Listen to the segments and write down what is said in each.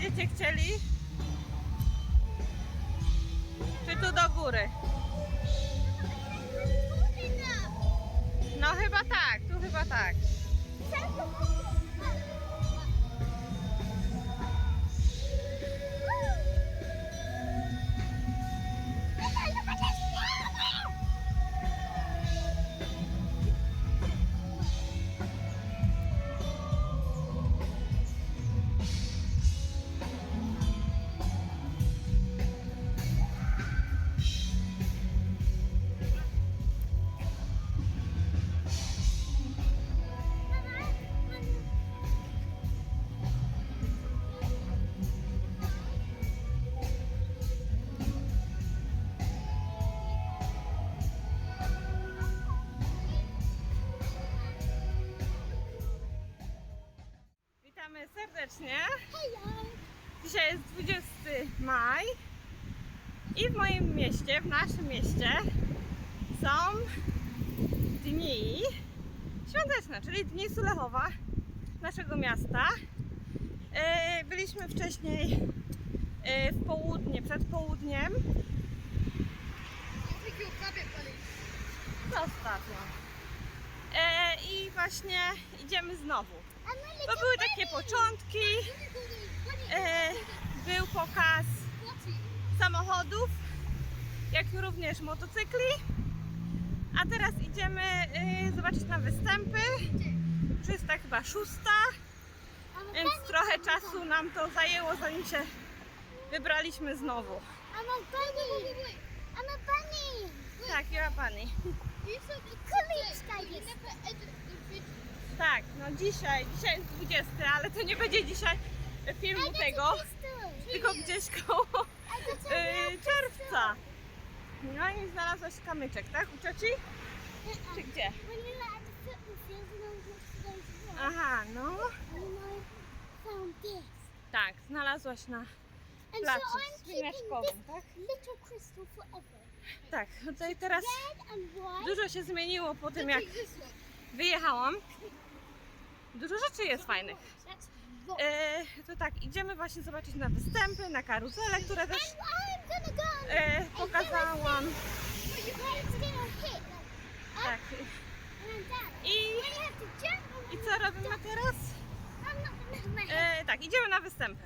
Będziecie chcieli? Czy tu do góry? No chyba tak, tu chyba tak. Serdecznie. Dzisiaj jest 20 maj i w moim mieście, w naszym mieście są dni świąteczne, czyli dni Sulechowa, naszego miasta. E, Byliśmy wcześniej e, w południe, przed południem. E, I właśnie idziemy znowu. Były początki. E, był pokaz samochodów, jak również motocykli. A teraz idziemy y, zobaczyć na występy. Już jest tak chyba szósta, więc trochę czasu nam to zajęło, zanim się wybraliśmy znowu. A bunny. I'm a bunny. Tak, ja pani. Kuliczka jest. Tak, no dzisiaj, dzisiaj jest 20, ale to nie będzie dzisiaj filmu tego, tylko gdzieś koło y, czerwca. No i znalazłaś kamyczek, tak? U cioci? Czy gdzie? Aha, no. Tak, znalazłaś na placu this tak? Tak, no tutaj teraz dużo się zmieniło po tym, jak wyjechałam. Dużo rzeczy jest fajnych. E, to tak, idziemy właśnie zobaczyć na występy, na karuzele, które też e, pokazałam. Tak. I, i co robimy teraz? E, tak, idziemy na występy.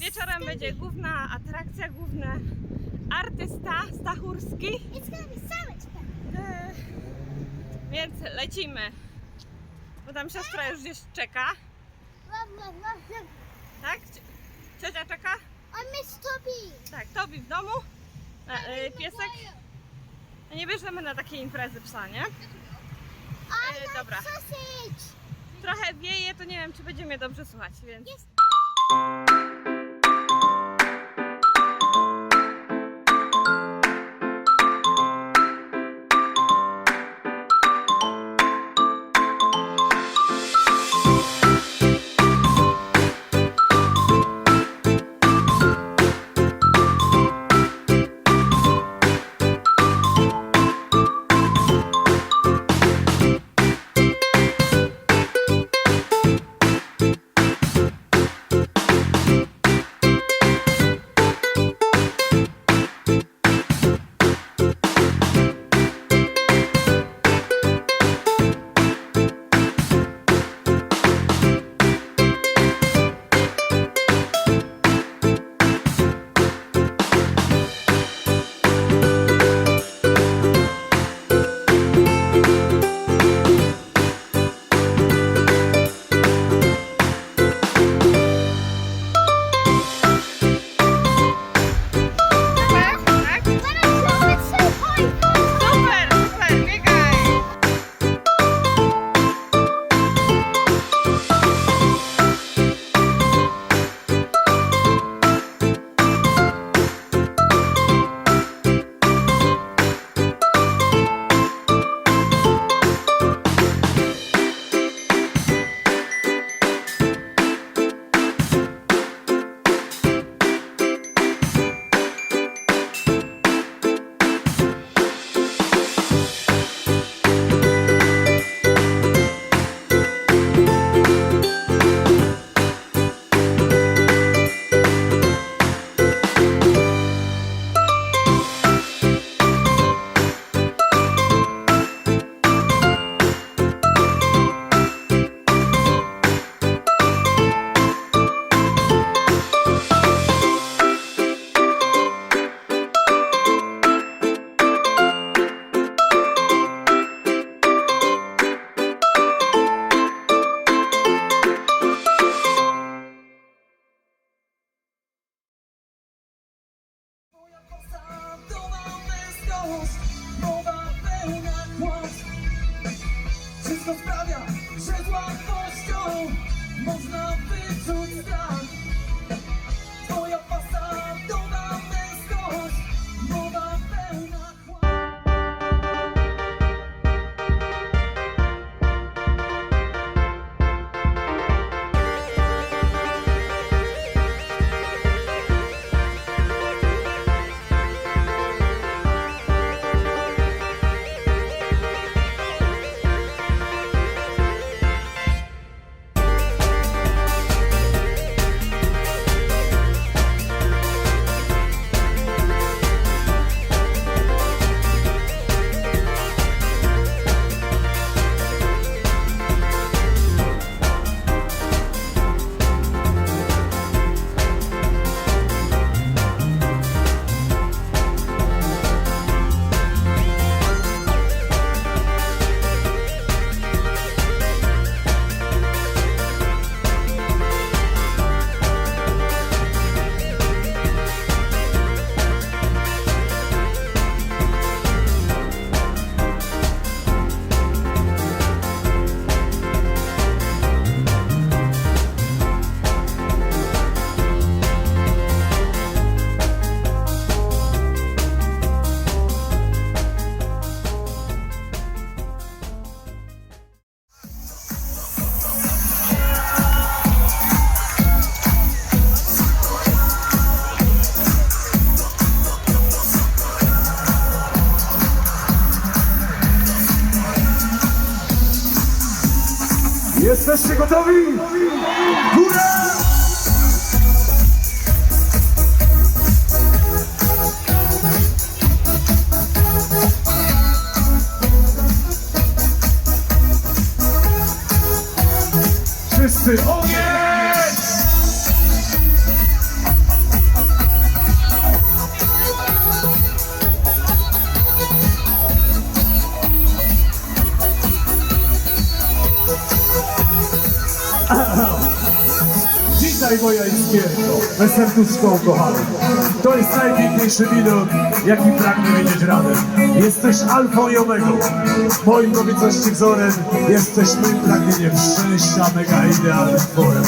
Wieczorem będzie główna atrakcja, główny artysta Stachurski. E, więc lecimy. Bo tam siostra już gdzieś czeka. Tak? Cio- Ciocia czeka? I miss Toby. Tak, Tobi w domu. E, e, piesek. Nie bierzemy na takie imprezy psa, nie? E, dobra. Trochę wieje, to nie wiem, czy będzie mnie dobrze słuchać, więc... Jesteście gotowi? Witaj moja iskierko, me ukochane. To jest najpiękniejszy widok, jaki pragnę widzieć razem. Jesteś alfą i omegą, moim kobiecości wzorem. Jesteś moim pragnieniem szczęścia, mega idealnym tworem.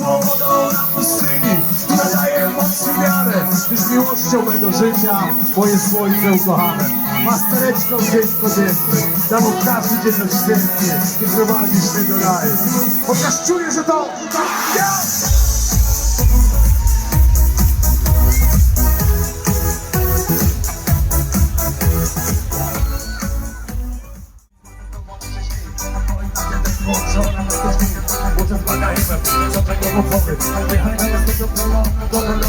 Mą wodą na pustyni, nadaje moc i wiarę. Tyś miłością mego życia, moje słońce ukochane. Mastereczką dzień codzienny, dam każdy dzień odświętnie. Ty prowadzisz mnie do raju. Chociaż czuję, że to...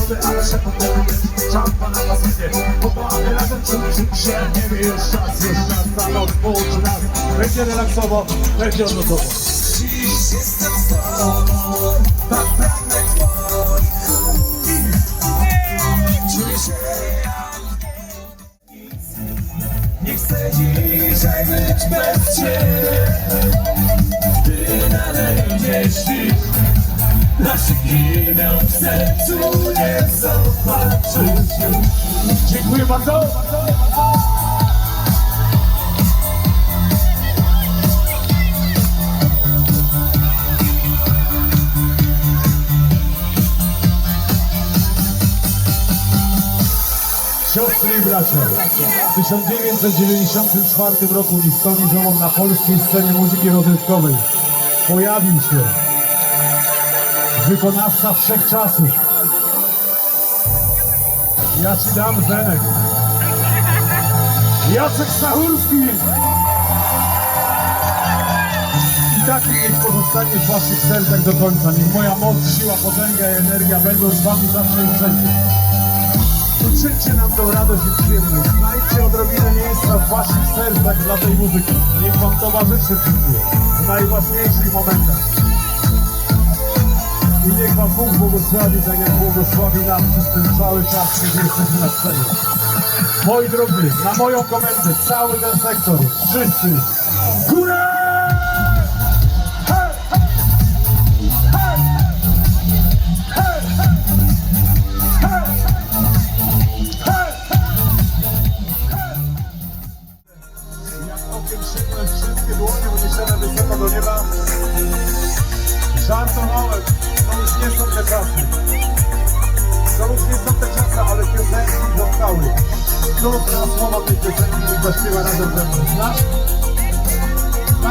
Ja! Będzie relaksowo, będzie. Dziękuję bardzo. Siostry i bracia, w 1994 roku listowym ziołom na polskiej scenie muzyki rozrywkowej pojawił się wykonawca wszechczasów. Ja ci dam Zenek. Jacek Stachurski! I taki niech pozostanie w waszych sercach do końca. Niech moja moc, siła, potęga i energia będą z wami zawsze i wszędzie. Uczyńcie nam tą radość i przyjemność. Znajdźcie odrobinę miejsca w waszych sercach dla tej muzyki. Niech wam towarzyszy w najważniejszych momentach. I niech wam Bóg błogosławi, tak jak błogosławi nam przez ten cały czas, kiedy jesteśmy na scenie. Moi drodzy, na moją komendę, cały ten sektor, wszyscy,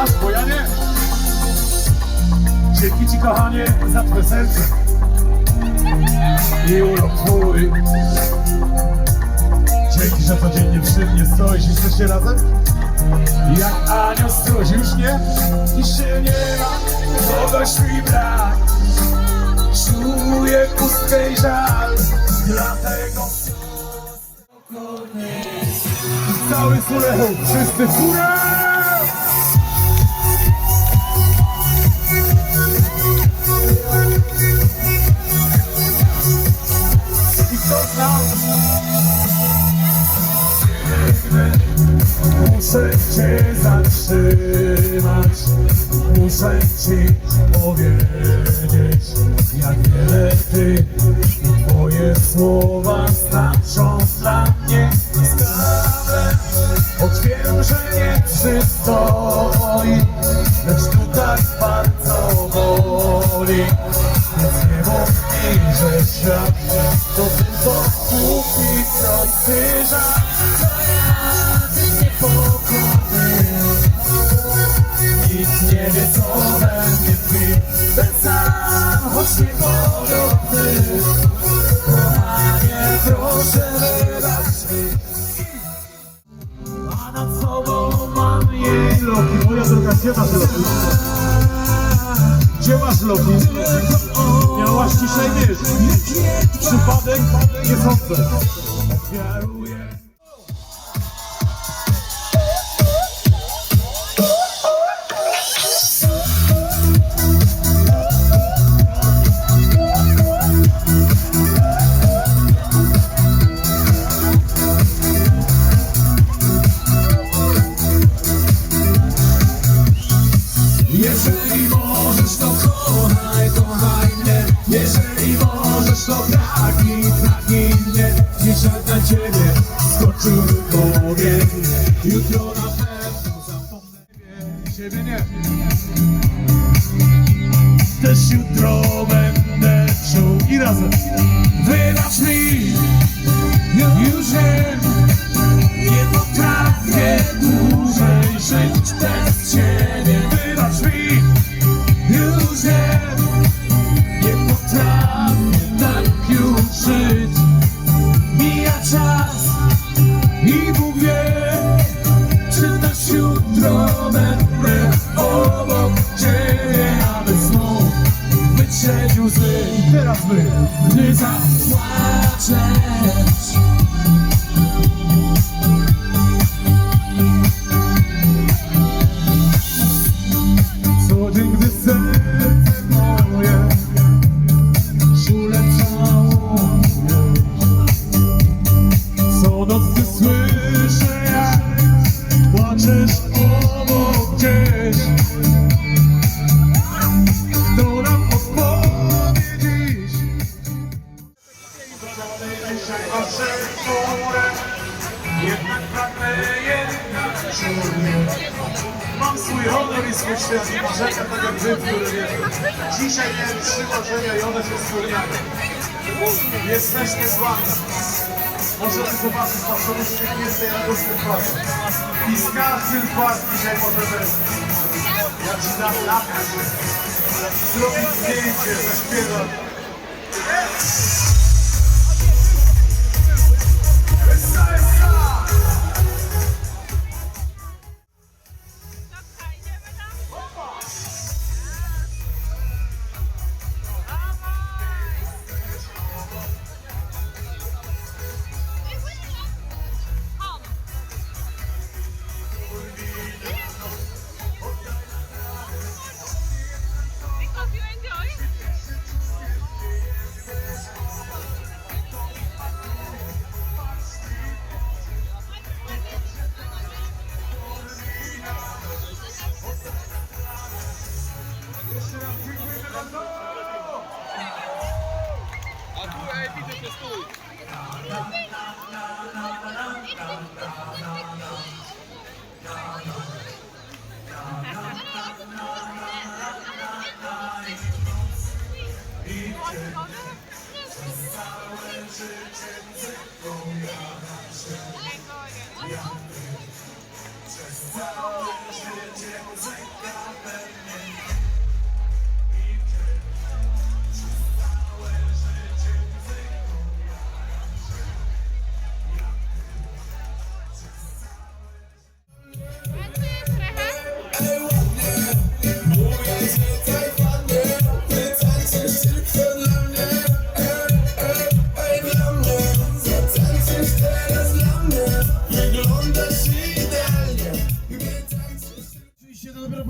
masz, bo ja nie. Dzięki ci kochanie za twoje serce i urok twój. Dzięki, że codziennie przy mnie stoisz i jesteście razem. Jak anioł stróż już nie, dziś się nie ma, kogoś mi brak. Czuję pustkę i żal, dlatego spokojnie. Cały sól, wszyscy furę! muszę cię zatrzymać, muszę ci powiedzieć. drogi miałaś dzisiaj mieć. Przypadek nie sądzę. Wiaruję. Też jutro będę czuł i razem. porównania. Jesteśmy z wami. Możemy zobaczyć waszą uśmiechniętą i radosną pracę. I z każdym z was dzisiaj możemy, ja ci dam napis, zrobić zdjęcie, zaśpiewać.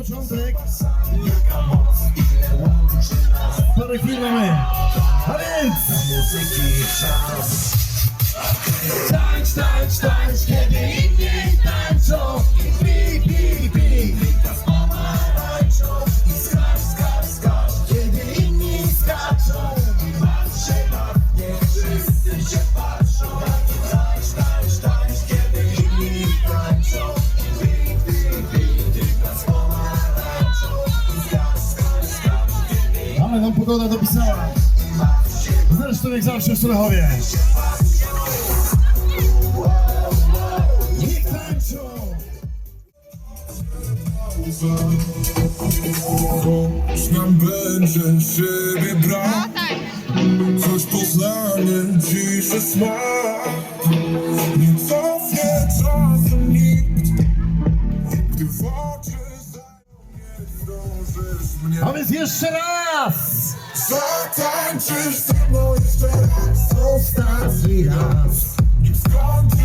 Początek. Parę chwil mamy. A więc... Tańcz, tańcz, tańcz, kiedy inni tańczą I pogoda dopisała. Zresztą jak zawsze w Sulechowie. Niech tańczą! Ktoś nam będzie siebie brał tak. Choć poznanie ciszy smak Nie cofnie czasem nikt Gdy w oczy zajmą nie zdążysz mnie A więc jeszcze raz! Zatańczysz ze mną jeszcze raz Ostatni raz Nim skończysz